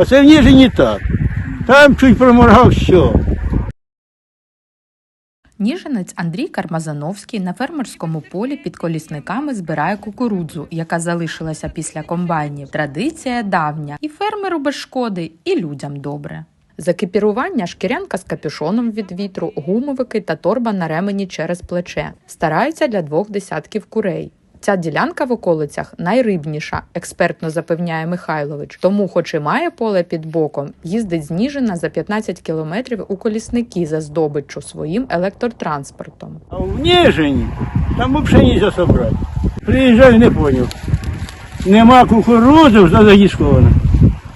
Оце в Ніжині так. Там чуть проморгав, все. Ніженець Андрій Кармазановський на фермерському полі під колісниками збирає кукурудзу, яка залишилася після комбайнів. Традиція давня, і фермеру без шкоди, і людям добре. За екіпірування шкірянка з капюшоном від вітру, гумовики та торба на ремені через плече. Стараються для двох десятків курей. Ця ділянка в околицях найрибніша, експертно запевняє Михайлович. Тому, хоч і має поле під боком, їздить з Ніжина за 15 кілометрів у колісники за здобиччю своїм електротранспортом. А в Ніжині там взагалі нельзя собрати. Приїжджаю, не поняв. Нема кукурудзи, вже заїскована.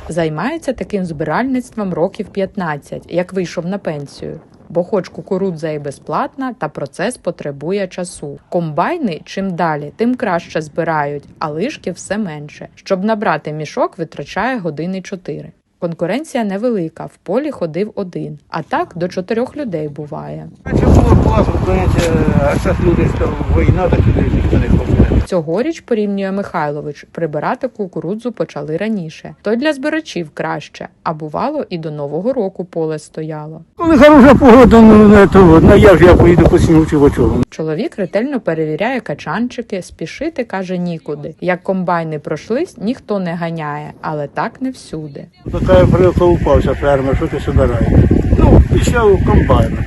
Займається таким збиральництвом років 15, як вийшов на пенсію. Бо хоч кукурудза і безплатна, та процес потребує часу. Комбайни чим далі, тим краще збирають, а лишки все менше. Щоб набрати мішок, витрачає години 4. Конкуренція невелика, в полі ходив один, а так до чотирьох людей буває. Раніше було класно, що війна, так ніхто не ходить. Цьогоріч порівнює Михайлович, прибирати кукурудзу почали раніше. То для збирачів краще, а бувало і до нового року поле стояло. Коли хороша погода, ну, на то, ну як же я поїду по чого? Чоловік ретельно перевіряє качанчики, спішити каже нікуди. Як комбайни пройшлись, ніхто не ганяє, але так не всюди. Така приколупався фермер, що ти собираєш? Ну, пішов комбайн.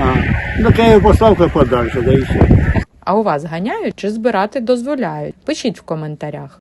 А, така поставка подальше, да і все. А у вас ганяють чи збирати дозволяють? Пишіть в коментарях.